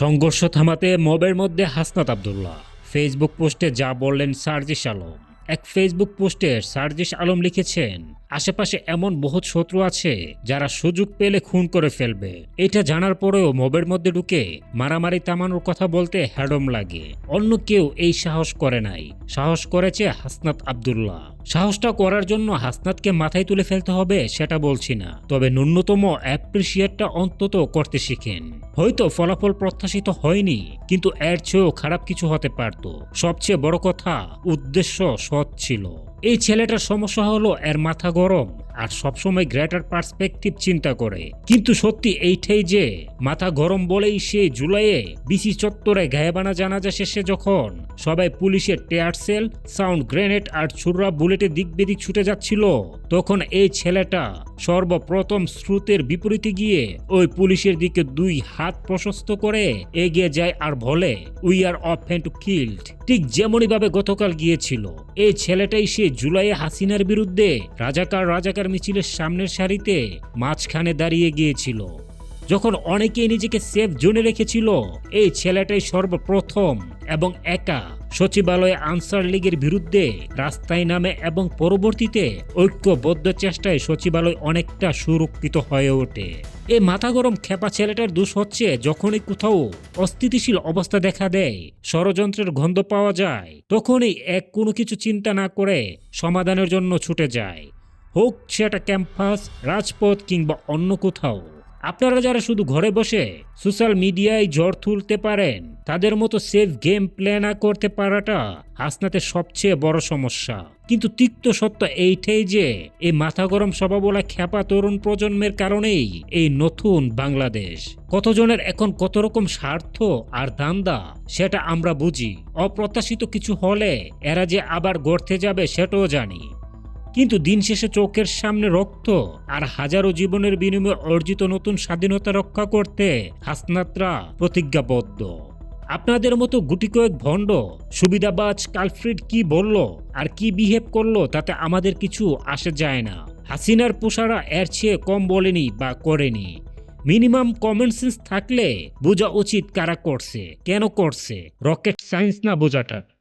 সংঘর্ষ থামাতে মবের মধ্যে হাসনাত আবদুল্লাহ। ফেসবুক পোস্টে যা বললেন সার্জিস আলম। এক ফেসবুক পোস্টে সার্জিস আলম লিখেছেন, আশেপাশে এমন বহুত শত্রু আছে যারা সুযোগ পেলে খুন করে ফেলবে। এটা জানার পরেও মবের মধ্যে ঢুকে মারামারি তামানোর কথা বলতে হ্যাডম লাগে। অন্য কেউ এই সাহস করে নাই। সাহস করেছে হাসনাত আবদুল্লাহ। সাহসটা করার জন্য হাসনাতকে মাথায় তুলে ফেলতে হবে সেটা বলছি না। তবে ন্যূনতম অ্যাপ্রিসিয়েটটা অন্তত করতে শিখেন। হয়তো ফলাফল প্রত্যাশিত হয়নি, কিন্তু এর চেয়েও খারাপ কিছু হতে পারত। সবচেয়ে বড় কথা, উদ্দেশ্য ছিল। এই ছেলেটার সমস্যা হলো এর মাথা গরম আর সবসময় গ্রেটার পার্সপেক্টিভ চিন্তা করে। কিন্তু সত্যি এইটাই যে, মাথা গরম বলেই সে জুলাইয়ে বিসি চত্বরে গায়েবানা জানাজা শেষে যখন সবাই পুলিশের টেয়ার সেল, সাউন্ড গ্রেনেড আর ছুররা বুলেটে দিক বেদিক ছুটে যাচ্ছিল, তখন এই ছেলেটা সর্বপ্রথম স্রোতের বিপরীতে গিয়ে ওই পুলিশের দিকে দুই হাত প্রশস্ত করে এগিয়ে যায় আর বলে we are of to killed ঠিক যেমনইভাবে গতকাল গিয়েছিল এই ছেলেটাই সে জুলাইয়ে হাসিনার বিরুদ্ধে রাজাকার রাজাকার মিছিলের সামনের সারিতে মাঝখানে দাঁড়িয়ে গিয়েছিল। যখন অনেকেই নিজেকে সেফ জোনে রেখেছিল, এই ছেলেটাই সর্বপ্রথম এবং একা সচিবালয়ে আনসার লীগের বিরুদ্ধে রাস্তায় নামে এবং পরবর্তীতে ঐক্যবদ্ধ চেষ্টায় সচিবালয় অনেকটা সুরক্ষিত হয়ে ওঠে। এই মাথা গরম খেপা ছেলেটার দোষ হচ্ছে যখনই কোথাও অস্থিতিশীল অবস্থা দেখা দেয়, ষড়যন্ত্রের গন্ধ পাওয়া যায়, তখনই এক কোনো কিছু চিন্তা না করে সমাধানের জন্য ছুটে যায়। হোক সেটা ক্যাম্পাস, রাজপথ কিংবা অন্য কোথাও। আপনারা যারা শুধু ঘরে বসে সোশ্যাল মিডিয়ায় জ্বর তুলতে পারেন, তাদের মতো সেফ গেম প্লে না করতে পারাটা হাসনাতের সবচেয়ে বড় সমস্যা। কিন্তু তিক্ত সত্য এইটাই যে, এই মাথা গরম স্বভাবলা খ্যাপা তরুণ প্রজন্মের কারণেই এই নতুন বাংলাদেশ। কতজনের এখন কত রকম স্বার্থ আর দান্দা, সেটা আমরা বুঝি। অপ্রত্যাশিত কিছু হলে এরা যে আবার গড়তে যাবে, সেটাও জানি। কিন্তু দিন শেষে চোখের সামনে রক্ত আর হাজারো জীবনের বিনিময়ে অর্জিত নতুন স্বাধীনতা রক্ষা করতে হাসনাতরা প্রতিজ্ঞাবদ্ধ। আপনাদের মতো গুটি কয়েক ভণ্ড সুবিধাবাজ কালফ্রিড কি বলল আর কি বিহেভ করল তাতে আমাদের কিছু আসে যায় না। হাসিনার পোষারা এর চেয়ে কম বলেনি বা করেনি। মিনিমাম কমন সেন্স থাকলে বোঝা উচিত কারা করছে, কেন করছে। রকেট সায়েন্স না বোঝাটা।